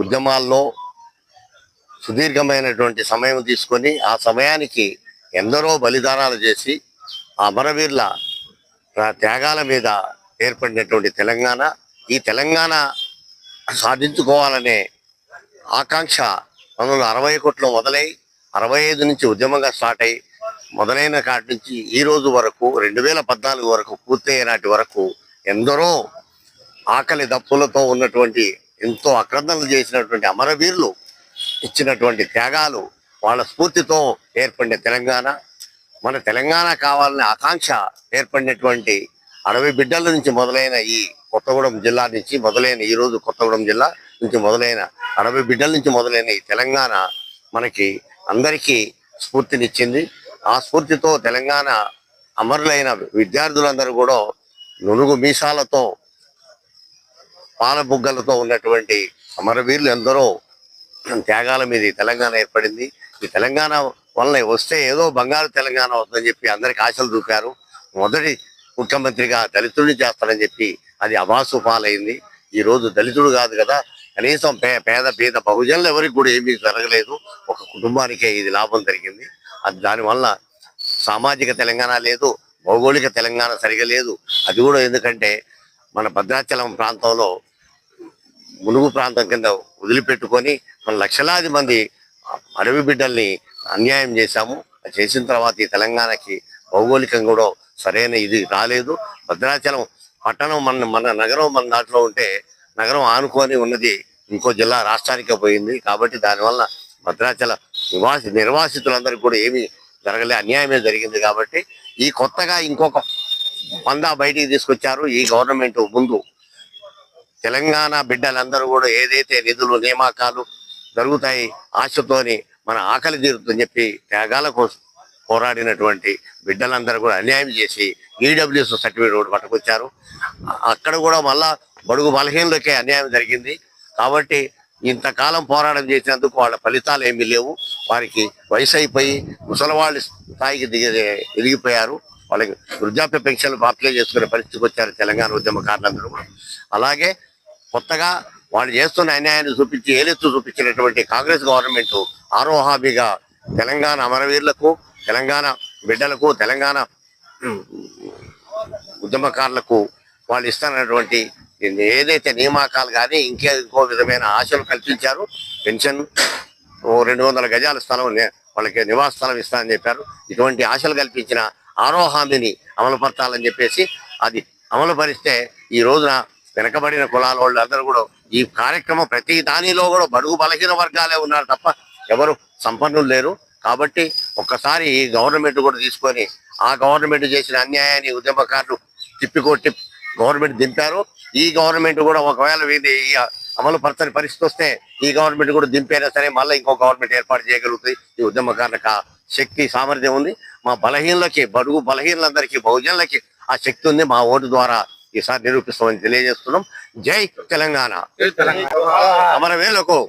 ఉద్యమాల్లో సుదీర్ఘమైనటువంటి సమయం తీసుకొని ఆ సమయానికి ఎందరో బలిదానాలు చేసి ఆ అమరవీరుల త్యాగాల మీద ఏర్పడినటువంటి తెలంగాణ ఈ తెలంగాణ సాధించుకోవాలనే ఆకాంక్ష పంతొమ్మిది అరవై ఒకటిలో మొదలై అరవై ఐదు నుంచి ఉద్యమంగా స్టార్ట్ అయ్యి మొదలైన కాటి నుంచి ఈ రోజు వరకు రెండు వేల పద్నాలుగు వరకు పూర్తయ్యే నాటి వరకు ఎందరో ఆకలి దప్పులతో ఉన్నటువంటి ఎంతో అక్రందనలు చేసినటువంటి అమరవీరులు ఇచ్చినటువంటి త్యాగాలు వాళ్ళ స్ఫూర్తితో ఏర్పడిన తెలంగాణ. మన తెలంగాణ కావాలనే ఆకాంక్ష ఏర్పడినటువంటి అరవై బిడ్డల నుంచి మొదలైన ఈ కొత్తగూడెం జిల్లా నుంచి మొదలైన ఈ రోజు కొత్తగూడెం జిల్లా నుంచి మొదలైన అరవై బిడ్డల నుంచి మొదలైన ఈ తెలంగాణ మనకి అందరికీ స్ఫూర్తినిచ్చింది. ఆ స్ఫూర్తితో తెలంగాణ అమరులైన విద్యార్థులందరూ కూడా నునుగు మీసాలతో పానబుగ్గలతో ఉన్నటువంటి అమరవీరులు ఎందరో త్యాగాల మీద ఈ తెలంగాణ ఏర్పడింది. ఈ తెలంగాణ వల్ల వస్తే ఏదో బంగారు తెలంగాణ వస్తుందని చెప్పి అందరికి ఆశలు చూపారు. మొదటి ముఖ్యమంత్రిగా దళితుడిని చేస్తారని చెప్పి అది అమాసు పాలైంది. ఈ రోజు దళితుడు కాదు కదా కనీసం పే పేద పేద బహుజనులు ఎవరికి కూడా ఏమీ జరగలేదు. ఒక కుటుంబానికే ఇది లాభం జరిగింది. అది దానివల్ల సామాజిక తెలంగాణ లేదు భౌగోళిక తెలంగాణ సరిగా లేదు. అది కూడా ఎందుకంటే మన భద్రాచలం ప్రాంతంలో మునుగు ప్రాంతం కింద వదిలిపెట్టుకొని మన లక్షలాది మంది అడవి బిడ్డల్ని అన్యాయం చేశాము. చేసిన తర్వాత ఈ తెలంగాణకి భౌగోళికంగా కూడా సరైన ఇది రాలేదు. భద్రాచలం పట్టణం మన మన నగరం మన దాంట్లో ఉంటే నగరం ఆనుకొని ఉన్నది ఇంకో జిల్లా రాష్ట్రానికే పోయింది. కాబట్టి దానివల్ల భద్రాచల నివాసి నిర్వాసితులందరికీ కూడా ఏమీ జరగలే అన్యాయమే జరిగింది కాబట్టి ఈ కొత్తగా ఇంకొక పందా బయటికి తీసుకొచ్చారు. ఈ గవర్నమెంట్ ముందు తెలంగాణ బిడ్డలందరూ కూడా ఏదైతే నిధులు నియామకాలు జరుగుతాయి ఆశతోని మన ఆకలి తీరుతుందని చెప్పి త్యాగాల కోసం పోరాడినటువంటి బిడ్డలందరూ కూడా అన్యాయం చేసి ఈడబ్ల్యూఎస్ సర్టిఫికేట్ ఒకటి పట్టుకొచ్చారు. అక్కడ కూడా మళ్ళా బడుగు బలహీనలకే అన్యాయం జరిగింది. కాబట్టి ఇంతకాలం పోరాటం చేసినందుకు వాళ్ళ ఫలితాలు ఏమీ లేవు. వారికి వయసు అయిపోయి ముసలవాళ్ళ స్థాయికి దిగి ఎదిగిపోయారు. వాళ్ళకి వృద్ధాప్య పెన్షన్లు అప్లై చేసుకునే పరిస్థితికి వచ్చారు తెలంగాణ ఉద్యమకారులందరూ కూడా. అలాగే కొత్తగా వాళ్ళు చేస్తున్న అన్యాయాన్ని చూపించి ఏలెత్తు చూపించినటువంటి కాంగ్రెస్ గవర్నమెంట్ ఆరో తెలంగాణ అమరవీరులకు తెలంగాణ బిడ్డలకు తెలంగాణ ఉద్యమకారులకు వాళ్ళు ఇస్తున్నటువంటి ఏదైతే నియామకాలు కానీ ఇంకే ఇంకో విధమైన ఆశలు కల్పించారు. పెన్షన్ రెండు వందల గజాల స్థలం వాళ్ళకి నివాస స్థలం ఇస్తానని చెప్పారు. ఇటువంటి ఆశలు కల్పించిన ఆరో హామీని అమలుపరచాలని చెప్పేసి అది అమలు పరిస్తే ఈ రోజున వెనకబడిన కులాల వాళ్ళందరూ కూడా ఈ కార్యక్రమం ప్రతి దానిలో కూడా బడుగు బలహీన వర్గాలే ఉన్నారు తప్ప ఎవరు సంపన్నులు లేరు. కాబట్టి ఒక్కసారి ఈ గవర్నమెంట్ కూడా తీసుకొని ఆ గవర్నమెంట్ చేసిన అన్యాయాన్ని ఉద్యమకారులు తిప్పికొట్టి గవర్నమెంట్ దింపారు. ఈ గవర్నమెంట్ కూడా ఒకవేళ వీళ్ళు ఈ అమలు పరచని పరిస్థితి వస్తే ఈ గవర్నమెంట్ కూడా దింపైనా సరే మళ్ళీ ఇంకో గవర్నమెంట్ ఏర్పాటు చేయగలుగుతుంది. ఈ ఉద్యమకారులకు శక్తి సామర్థ్యం ఉంది. మా బలహీనలకి బడుగు బలహీనలందరికీ బహుజనులకి ఆ శక్తి ఉంది. మా ఓటు ద్వారా ఈసారి నిరూపిస్తామని తెలియజేస్తున్నాం. జై తెలంగాణ. అమరవేలకు